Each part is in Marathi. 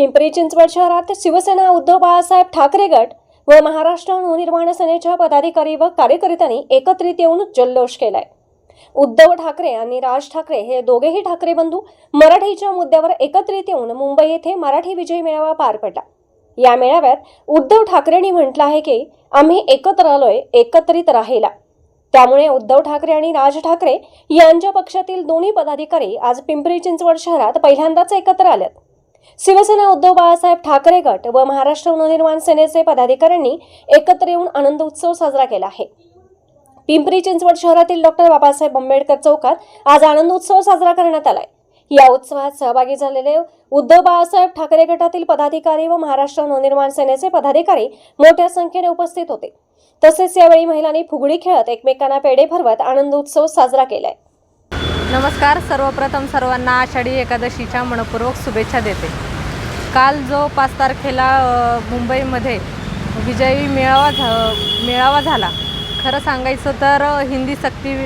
पिंपरी चिंचवड शहरात शिवसेना उद्धव बाळासाहेब ठाकरे गट व महाराष्ट्र नवनिर्माण सेनेच्या पदाधिकारी व कार्यकर्त्यांनी एकत्रित येऊन जल्लोष केलाय. उद्धव ठाकरे आणि राज ठाकरे हे दोघेही ठाकरे बंधू मराठीच्या मुद्द्यावर एकत्रित येऊन मुंबई येथे मराठी विजय मेळावा पार पडला. या मेळाव्यात उद्धव ठाकरेंनी म्हटलं आहे की आम्ही एकत्र आलोय एकत्रित राहिला. त्यामुळे उद्धव ठाकरे आणि राज ठाकरे यांच्या पक्षातील दोन्ही पदाधिकारी आज पिंपरी चिंचवड शहरात पहिल्यांदाच एकत्र आलेत. शिवसेना उद्धव बाळासाहेब ठाकरे गट व महाराष्ट्र नवनिर्माण सेनेचे पदाधिकाऱ्यांनी एकत्र येऊन आनंद उत्सव साजरा केला आहे. पिंपरी चिंचवड शहरातील डॉक्टर बाबासाहेब आंबेडकर चौकात आज आनंद उत्सव साजरा करण्यात आलाय. या उत्सवात सहभागी झालेले उद्धव बाळासाहेब ठाकरे गटातील पदाधिकारी व महाराष्ट्र नवनिर्माण सेनेचे पदाधिकारी मोठ्या संख्येने उपस्थित होते. तसेच यावेळी महिलांनी फुगडी खेळत एकमेकांना पेढे भरवत आनंद उत्सव साजरा केलाय. नमस्कार. सर्वप्रथम सर्वांना आषाढी एकादशीच्या मनपूर्वक शुभेच्छा देते. काल जो पाच तारखेला मुंबईमध्ये विजयी मेळावा झा मेळावा झाला. खरं सांगायचं तर हिंदी सक्ती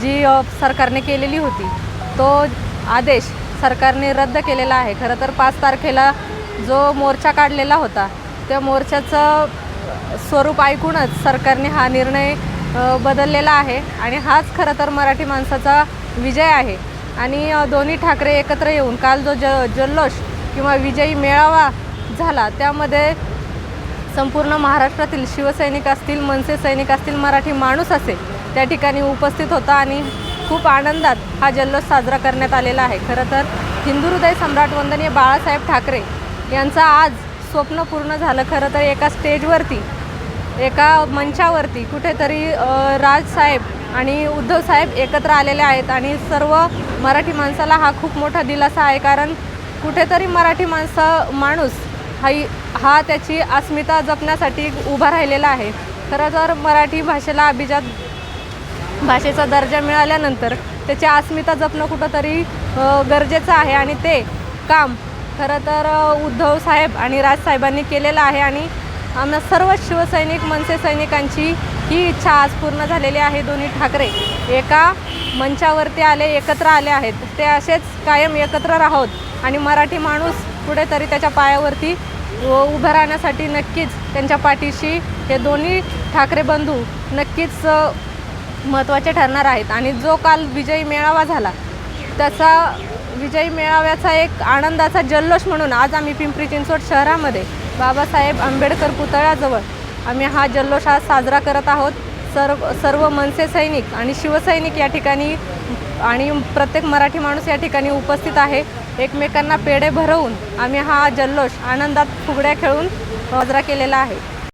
जी सरकारने केलेली होती तो आदेश सरकारने रद्द केलेला आहे. खरं तर पाच तारखेला जो मोर्चा काढलेला होता त्या मोर्चाचं स्वरूप ऐकूनच सरकारने हा निर्णय बदललेला आहे. आणि हाच खरं तर मराठी माणसाचा विजय आहे. आणि दोन्ही ठाकरे एकत्र येऊन काल जो ज जल्लोष किंवा विजयी मेळावा झाला त्यामध्ये संपूर्ण महाराष्ट्रातील शिवसैनिक असतील मनसे सैनिक असतील मराठी माणूस असेल त्या ठिकाणी उपस्थित होता आणि खूप आनंदात हा जल्लोष साजरा करण्यात आलेला आहे. खरं तर हिंदू हृदय सम्राट वंदनीय बाळासाहेब ठाकरे यांचा आज स्वप्न पूर्ण झालं. खरं तर एका स्टेजवरती एका मंचावरती कुठेतरी राजसाहेब आणि उद्धवसाहेब एकत्र आलेले आहेत आणि सर्व मराठी माणसाला हा खूप मोठा दिलासा आहे. कारण कुठेतरी मराठी माणसं माणूस हा हा त्याची अस्मिता जपण्यासाठी उभा राहिलेला आहे. खरं तर मराठी भाषेला अभिजात भाषेचा दर्जा मिळाल्यानंतर त्याची अस्मिता जपणं कुठंतरी गरजेचं आहे आणि ते काम खरं तर उद्धव साहेब आणि राजसाहेबांनी केलेलं आहे. आणि आम्हा सर्व शिवसैनिक मनसे सैनिकांची ही इच्छा आज पूर्ण झालेली आहे दोन्ही ठाकरे. एका मंचावरती आले एकत्र आले आहेत. ते असेच कायम एकत्र राहोत आणि मराठी माणूस कुठेतरी त्याच्या पायावरती उभं राहण्यासाठी नक्कीच त्यांच्या पाठीशी हे दोन्ही ठाकरे बंधू नक्कीच महत्त्वाचे ठरणार आहेत. आणि जो काल विजयी मेळावा झाला त्याचा विजयी मेळाव्याचा एक आनंदाचा जल्लोष म्हणून आज आम्ही पिंपरी चिंचवड शहरामध्ये बाबासाहेब आंबेडकर पुतळ्याजवळ आम्ही हा जल्लोष आज साजरा करत आहोत. सर्व सर्व मनसे सैनिक आणि शिवसैनिक या ठिकाणी आणि प्रत्येक मराठी माणूस या ठिकाणी उपस्थित आहे. एकमेकांना पेढे भरवून आम्ही हा जल्लोष आनंदात फुगड्या खेळून साजरा केलेला आहे.